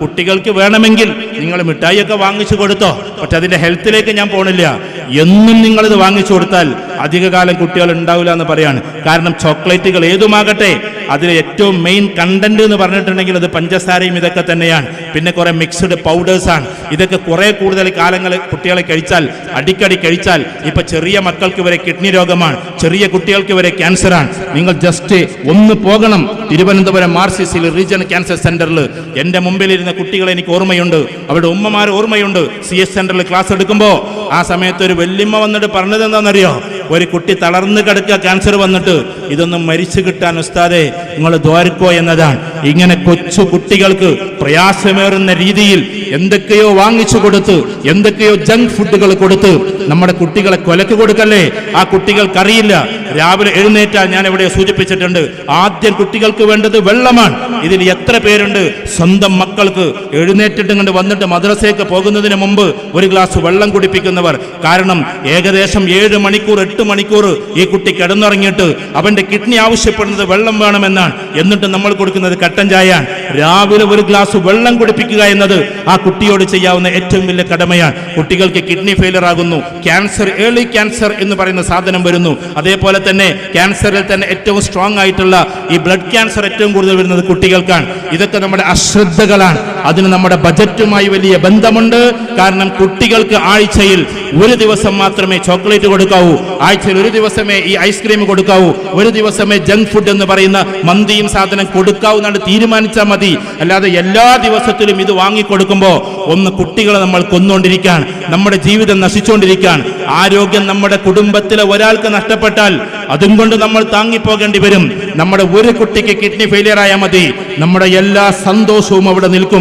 കുട്ടികൾക്ക് വേണമെങ്കിൽ നിങ്ങൾ മിഠായിയൊക്കെ വാങ്ങിച്ചു കൊടുത്തോ. പക്ഷെ അതിന്റെ ഹെൽത്തിലേക്ക് ഞാൻ പോണില്ല. എന്നും നിങ്ങളിത് വാങ്ങിച്ചു കൊടുത്താൽ അധികകാലം കുട്ടികൾ ഉണ്ടാവില്ല എന്ന് പറയാണ്. കാരണം ചോക്ലേറ്റുകൾ ഏതുമാകട്ടെ അതിൽ ഏറ്റവും മെയിൻ കണ്ടന്റ് എന്ന് പറഞ്ഞിട്ടുണ്ടെങ്കിൽ അത് പഞ്ചസാരയും ഇതൊക്കെ തന്നെയാണ്. പിന്നെ കുറെ മിക്സ്ഡ് പൗഡേഴ്സ് ആണ്. ഇതൊക്കെ കുറെ കൂടുതൽ കാലങ്ങൾ കുട്ടികളെ കഴിച്ചാൽ അടിക്കടി കഴിച്ചാൽ ഇപ്പൊ ചെറിയ മക്കൾക്ക് വരെ കിഡ്നി രോഗമാണ് ചെറിയ കുട്ടികൾക്ക് വരെ ക്യാൻസറാണ് നിങ്ങൾ ജസ്റ്റ് ഒന്ന് പോകണം തിരുവനന്തപുരം മാർസിസിൽ റീജിയണൽ ക്യാൻസർ സെന്ററിൽ എന്റെ മുമ്പിലിരുന്ന കുട്ടികളെ എനിക്ക് ഓർമ്മയുണ്ട്. അവരുടെ ഉമ്മമാർ ഓർമ്മയുണ്ട്. സി എസ് സെന്ററിൽ ക്ലാസ് എടുക്കുമ്പോൾ ആ സമയത്ത് ഒരു വെല്ലിമ്മ വന്നിട്ട് പറഞ്ഞത് എന്താണെന്നറിയോ? ഒരു കുട്ടി തളർന്നു കിടക്കുക ക്യാൻസർ വന്നിട്ട്. ഇതൊന്നും മരിച്ചു കിട്ടാൻ ഉസ്താദെ നിങ്ങൾ ദ്വാരക്കോ എന്നതാണ്. ഇങ്ങനെ കൊച്ചു കുട്ടികൾക്ക് പ്രയാസമേറുന്ന രീതിയിൽ എന്തൊക്കെയോ വാങ്ങിച്ചു കൊടുത്ത് എന്തൊക്കെയോ ജങ്ക് ഫുഡുകൾ കൊടുത്ത് നമ്മുടെ കുട്ടികളെ കൊലക്ക് കൊടുക്കല്ലേ? ആ കുട്ടികൾക്കറിയില്ല. രാവിലെ എഴുന്നേറ്റാൽ ഞാൻ ഇവിടെ സൂചിപ്പിച്ചിട്ടുണ്ട്? ആദ്യം കുട്ടികൾക്ക് വേണ്ടത് വെള്ളമാണ്. ഇതിൽ എത്ര പേരുണ്ട്? സ്വന്തം മക്കൾക്ക് എഴുന്നേറ്റിട്ട് ഇങ്ങോട്ട് വന്നിട്ട് മദ്രസയ്ക്ക് പോകുന്നതിന് മുമ്പ് ഒരു ഗ്ലാസ് വെള്ളം കുടിപ്പിക്കുന്നവർ. കാരണം ഏകദേശം ഏഴ് മണിക്കൂർ എട്ട് മണിക്കൂർ ഈ കുട്ടി കിടന്നുറങ്ങിയിട്ട് അവന്റെ കിഡ്നി ആവശ്യപ്പെടുന്നത് വെള്ളം വേണമെന്നാണ്. എന്നിട്ട് നമ്മൾ കൊടുക്കുന്നത് കട്ടൻ ചായയാണ്. രാവിലെ ഒരു ഗ്ലാസ് വെള്ളം കുടിപ്പിക്കുക എന്നത് ആ കുട്ടിയോട് ചെയ്യാവുന്ന ഏറ്റവും വലിയ കടമയാണ്. കുട്ടികൾക്ക് കിഡ്നി ഫെയിലർ ആകുന്നു ക്യാൻസർ ഏർലി ക്യാൻസർ എന്ന് പറയുന്ന സാധനം വരുന്നു. അതേപോലെ തന്നെ ക്യാൻസറിൽ തന്നെ ഏറ്റവും സ്ട്രോങ് ആയിട്ടുള്ള ഈ ബ്ലഡ് ക്യാൻസർ ഏറ്റവും കൂടുതൽ വരുന്നത് കുട്ടികൾക്കാണ്. ഇതൊക്കെ നമ്മുടെ അശ്രദ്ധകളാണ്. അതിന് നമ്മുടെ ബജറ്റുമായി വലിയ ബന്ധമുണ്ട്. കാരണം കുട്ടികൾക്ക് ആഴ്ചയിൽ ഒരു ദിവസം മാത്രമേ ചോക്ലേറ്റ് കൊടുക്കാവൂ. ആഴ്ചയിൽ ഒരു ദിവസമേ ഈ ഐസ്ക്രീം കൊടുക്കാവൂ. ഒരു ദിവസമേ ജങ്ക് ഫുഡ് എന്ന് പറയുന്ന മന്തിയും സാധനം കൊടുക്കാവൂ എന്നാണ് തീരുമാനിച്ചാൽ മതി. അല്ലാതെ എല്ലാ ദിവസത്തിലും ഇത് വാങ്ങിക്കൊടുക്കുമ്പോൾ ഒന്ന് കുട്ടികളെ നമ്മൾ കൊന്നുകൊണ്ടിരിക്കുകയാണ് നമ്മുടെ ജീവിതം നശിച്ചുകൊണ്ടിരിക്കുകയാണ് ആരോഗ്യം നമ്മുടെ കുടുംബത്തിലെ ഒരാൾക്ക് നഷ്ടപ്പെട്ടാൽ അതും കൊണ്ട് നമ്മൾ താങ്ങിപ്പോകേണ്ടി വരും. നമ്മുടെ ഒരു കുട്ടിക്ക് കിഡ്നി ഫെയിലിയർ ആയാൽ മതി. നമ്മുടെ എല്ലാ സന്തോഷവും അവിടെ നിൽക്കും.